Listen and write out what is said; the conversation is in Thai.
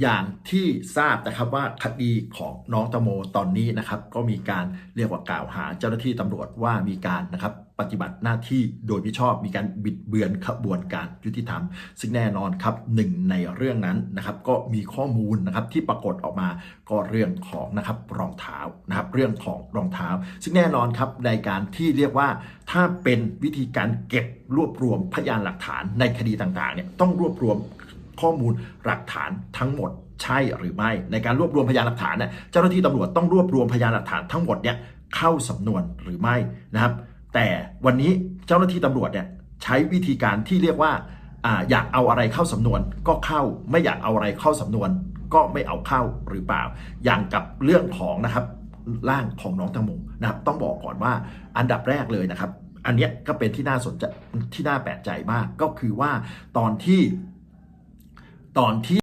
อย่างที่ทราบนะครับว่าคดีของน้องตะโมตอนนี้นะครับ ก็มีการเรียกว่ากล่าวหาเจ้าหน้าที่ตำรวจว่ามีการนะครับปฏิบัติหน้าที่โดยมิชอบมีการบิดเบือนขบวนการยุติธรรม ซึ่งแน่นอนครับหนึ่งในเรื่องนั้นนะครับก็มีข้อมูลนะครับที่ปรากฏออกมาก็เรื่องของนะครับรองเท้านะครับเรื่องของรองเท้า ซึ่งแน่นอนครับในการที่เรียกว่าถ้าเป็นวิธีการเก็บรวบรวมพยานหลักฐานในคดีต่างๆเนี่ยต้องรวบรวม ข้อมูลหลักฐานทั้งหมดใช่หรือไม่ ในการรวบรวมพยานหลักฐานเนี่ยเจ้าหน้าที่ตำรวจต้องรวบรวมพยานหลักฐานทั้งหมดเนี่ยเข้าสำนวนหรือไม่นะครับ แต่วันนี้เจ้าหน้าที่ตำรวจเนี่ยใช้วิธีการที่เรียกว่าออยากเอาอะไรเข้าสำนวนก็เข้าไม่อยากเอาอะไรเข้าสำนวน ก็ไม่เอาเข้าหรือเปล่า อย่างกับเรื่องของนะครับร่างของน้องตังโมนะครับ ต้องบอกก่อนว่าอันดับแรกเลยนะครับ อันเนี้ยก็เป็นที่น่าสนใจที่น่าแปลกใจมากก็คือว่าตอนที่ ตอนที่